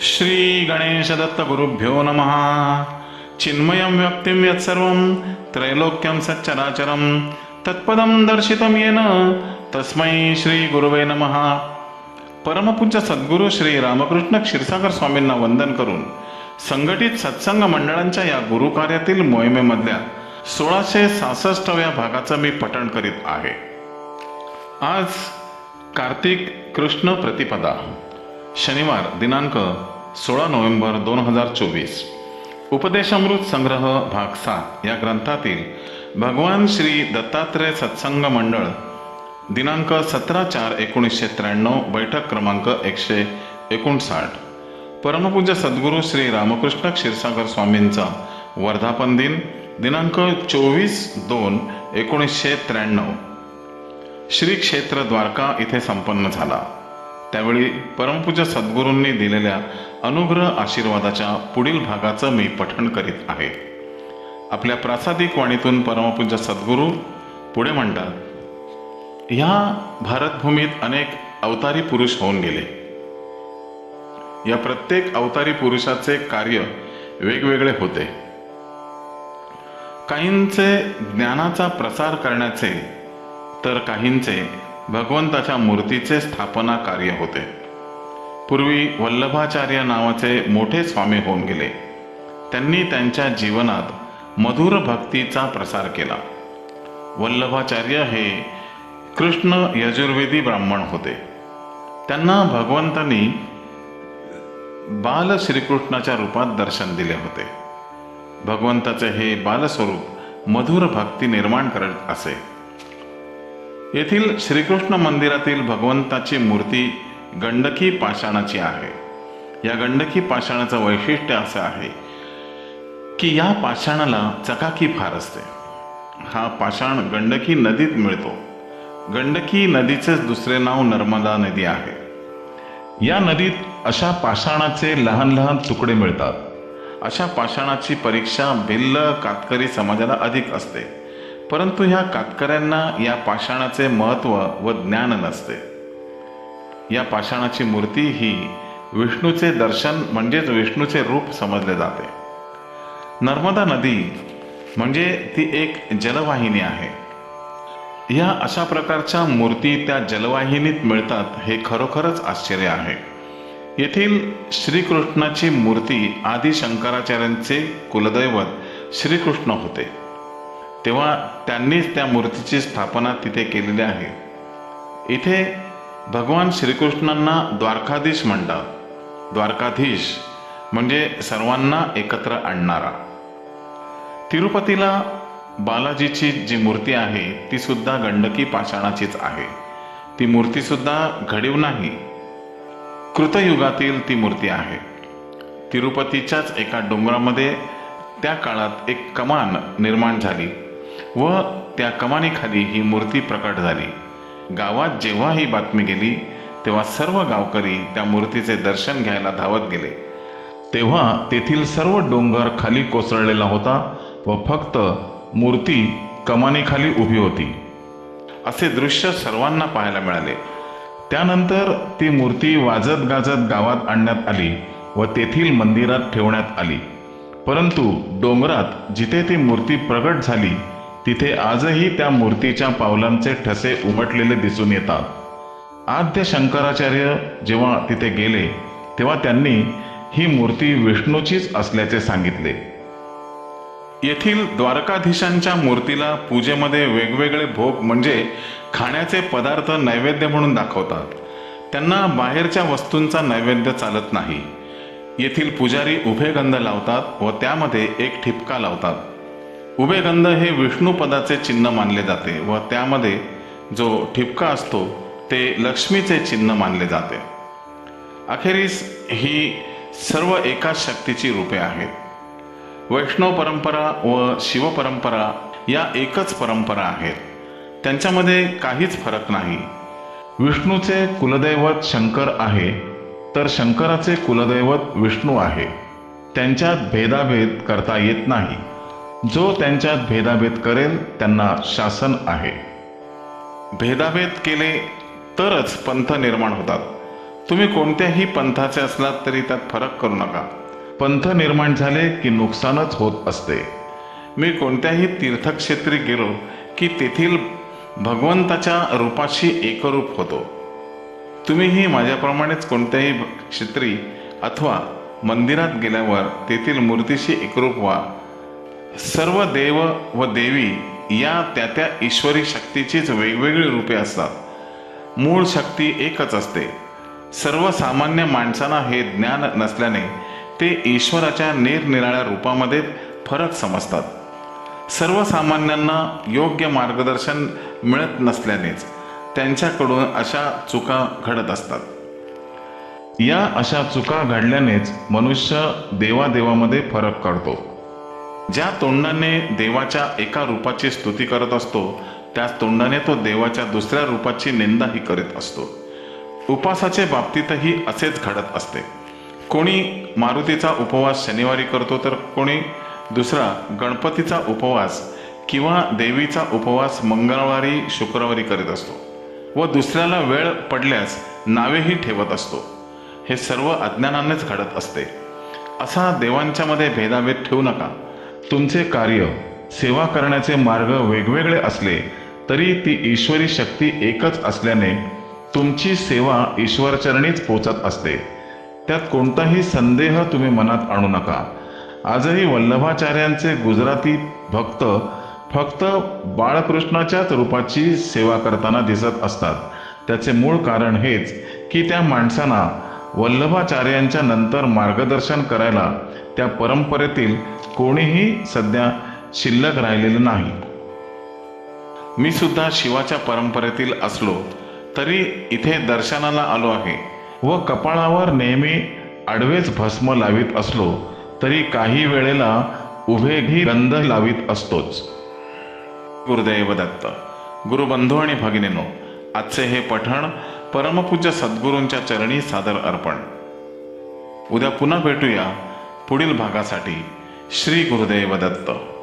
श्री गणेश दत्त गुरुभ्यो नमः। चिन्मयं व्यक्तिं यत्सर्वं त्रैलोक्यं सच्चराचरं तत्पदं दर्शितं येन तस्मै श्री गुरुवे नमः। परमपूज्य सद्गुरू श्री रामकृष्ण क्षीरसागर स्वामींना वंदन करून संघटित सत्संग मंडळांच्या या गुरुकार्यातील मोहिमेमधल्या सोळाशे सहासष्टव्या भागाचं मी पठण करीत आहे. आज कार्तिक कृष्ण प्रतिपदा. शनिवार दिनांक सोळा नोव्हेंबर दोन हजार चोवीस. उपदेशामृत संग्रह भाग सात. या ग्रंथातील भगवान श्री दत्तात्रय सत्संग मंडळ दिनांक सतरा चार एकोणीसशे त्र्याण्णव बैठक क्रमांक एकशे एकोणसाठ. परमपूज्य सद्गुरू श्री रामकृष्ण क्षीरसागर स्वामींचा वर्धापन दिन दिनांक चोवीस दोन एकोणीसशे त्र्याण्णव. श्री क्षेत्र द्वारका इथे संपन्न झाला. त्यावेळी परमपूज्य सद्गुरूंनी दिलेल्या अनुग्रह आशीर्वादाच्या पुढील भागाचं मी पठण करीत आहे. आपल्या प्रासादिक वाणीतून परमपूज्य सद्गुरू पुढे म्हणतात ह्या भारतभूमीत अनेक अवतारी पुरुष होऊन गेले. या प्रत्येक अवतारी पुरुषाचे कार्य वेगवेगळे होते. काहींचे ज्ञानाचा प्रसार करण्याचे तर काहींचे भगवंताच्या मूर्तीचे स्थापना कार्य होते. पूर्वी वल्लभाचार्य नावाचे मोठे स्वामी होऊन गेले. त्यांनी त्यांच्या जीवनात मधुर भक्तीचा प्रसार केला. वल्लभाचार्य हे कृष्ण यजुर्वेदी ब्राह्मण होते. त्यांना भगवंतांनी बाल श्रीकृष्णाच्या रूपात दर्शन दिले होते. भगवंताचे हे बालस्वरूप मधुर भक्ती निर्माण करत असे. येथील श्रीकृष्ण मंदिरातील भगवंताची मूर्ती गंडकी पाषाणाची आहे. या गंडकी पाषाणाचं वैशिष्ट्य असं आहे की या पाषाणाला चकाकी फार असते. हा पाषाण गंडकी नदीत मिळतो. गंडकी नदीचेच दुसरे नाव नर्मदा नदी आहे. या नदीत अशा पाषाणाचे लहान लहान तुकडे मिळतात. अशा पाषाणाची परीक्षा भिल्ल कातकरी समाजाला अधिक असते. परंतु ह्या कातकऱ्यांना या पाषाणाचे महत्त्व व ज्ञान नसते. या पाषाणाची मूर्ती ही विष्णूचे दर्शन म्हणजेच विष्णूचे रूप समजले जाते. नर्मदा नदी म्हणजे ती एक जलवाहिनी आहे. या अशा प्रकारच्या मूर्ती त्या जलवाहिनीत मिळतात हे खरोखरच आश्चर्य आहे. येथील श्रीकृष्णाची मूर्ती आदी शंकराचार्यांचे कुलदैवत श्रीकृष्ण होते. तेव्हा त्यांनीच त्या मूर्तीची स्थापना तिथे केलेली आहे. इथे भगवान श्रीकृष्णांना द्वारकाधीश म्हणतात. द्वारकाधीश म्हणजे सर्वांना एकत्र आणणारा. तिरुपतीला बालाजीची जी मूर्ती आहे ती सुद्धा गंडकी पाषाणाचीच आहे. ती मूर्ती सुद्धा घडीव नाही. कृतयुगातील ती मूर्ती आहे. तिरुपतीच्याच एका डोंगरामध्ये त्या काळात एक कमान निर्माण झाली. व त्या कमानीखाली ही मूर्ती प्रकट झाली. गावात जेव्हा ही बातमी गेली तेव्हा सर्व गावकरी त्या मूर्तीचे दर्शन घ्यायला धावत गेले. तेव्हा तेथील सर्व डोंगर खाली कोसळलेला होता व फक्त मूर्ती कमानीखाली उभी होती. असे दृश्य सर्वांना पाहायला मिळाले. त्यानंतर ती मूर्ती वाजत गाजत गावात आणण्यात आली व तेथील मंदिरात ठेवण्यात आली. परंतु डोंगरात जिथे ती मूर्ती प्रगट झाली तिथे आजही त्या मूर्तीच्या पावलांचे ठसे उमटलेले दिसून येतात. आद्य शंकराचार्य जेव्हा तिथे गेले तेव्हा त्यांनी ही मूर्ती विष्णूचीच असल्याचे सांगितले. येथील द्वारकाधीशांच्या मूर्तीला पूजेमध्ये वेगवेगळे भोग म्हणजे खाण्याचे पदार्थ नैवेद्य म्हणून दाखवतात. त्यांना बाहेरच्या वस्तूंचा नैवेद्य चालत नाही. येथील पुजारी उभे गंध लावतात व त्यामध्ये एक ठिपका लावतात. उभेगंध हे विष्णू पदाचे चिन्ह मानले जाते व त्यामध्ये जो ठिपका असतो ते लक्ष्मीचे चिन्ह मानले जाते. अखेरीस ही सर्व एकाच शक्तीची रूपे आहेत. वैष्णव परंपरा व शिवपरंपरा या एकच परंपरा आहेत. त्यांच्यामध्ये काहीच फरक नाही. विष्णूचे कुलदैवत शंकर आहे तर शंकराचे कुलदैवत विष्णू आहे. त्यांच्यात भेदाभेद करता येत नाही. जो त्यांच्यात भेदाभेद करेल त्यांना शासन आहे. भेदाभेद केले तरच पंथ निर्माण होतात. तुम्ही कोणत्याही पंथाचे असलात तरी त्यात फरक करू नका. पंथ निर्माण झाले की नुकसानच होत असते. मी कोणत्याही तीर्थक्षेत्री गेलो की तेथील भगवंताच्या रूपाशी एकरूप होतो. तुम्हीही माझ्याप्रमाणेच कोणत्याही क्षेत्री अथवा मंदिरात गेल्यावर तेथील मूर्तीशी एकरूप व्हा. सर्व देव व देवी या त्या त्या ईश्वरी शक्तीचीच वेगवेगळी रूपे असतात. मूळ शक्ती एकच असते. सर्वसामान्य माणसांना हे ज्ञान नसल्याने ते ईश्वराच्या निरनिराळ्या रूपामध्ये फरक समजतात. सर्वसामान्यांना योग्य मार्गदर्शन मिळत नसल्यानेच त्यांच्याकडून अशा चुका घडत असतात. या अशा चुका घडल्यानेच मनुष्य देवादेवामध्ये फरक काढतो. ज्या तोंडाने देवाच्या एका रूपाची स्तुती करत असतो त्याच तोंडाने तो देवाच्या दुसऱ्या रूपाची निंदाही करीत असतो. उपवासाचे बाबतीतही असेच घडत असते. कोणी मारुतीचा उपवास शनिवारी करतो तर कोणी दुसरा गणपतीचा उपवास किंवा देवीचा उपवास मंगळवारी शुक्रवारी करीत असतो व दुसऱ्याला वेळ पडल्यास नावेही ठेवत असतो. हे सर्व अज्ञानानेच घडत असते. असा देवांच्यामध्ये भेदाभेद ठेवू नका. तुमचे कार्य सेवा करण्याचे मार्ग वेगवेगळे असले तरी ती ईश्वरी शक्ती एकच असल्याने तुमची सेवा ईश्वरचरणीच पोचत असते. त्यात कोणताही संदेह तुम्ही मनात आणू नका. आजही वल्लभाचार्यांचे गुजराती भक्त फक्त बाळकृष्णाच्याच रूपाची सेवा करताना दिसत असतात. त्याचे मूळ कारण हेच की त्या माणसांना वल्लभाचार्यांच्या नंतर मार्गदर्शन करायला त्या परंपरेतील कोणीही सध्या शिल्लक राहिलेलं नाही. मी सुद्धा शिवाच्या परंपरेतील असलो तरी इथे दर्शनाला आलो आहे व कपाळावर नेहमी आडवेच भस्म लावित असलो तरी काही वेळेला उभेही गंध लावित असतोच. गुरुदैव दत्त गुरुबंधू आणि भगिनीनो आजचे हे पठण परमपूज्य सद्गुरूंच्या चरणी सादर अर्पण. उद्या पुन्हा भेटूया. पुढील भागासाठी श्री गुरुदेव दत्त.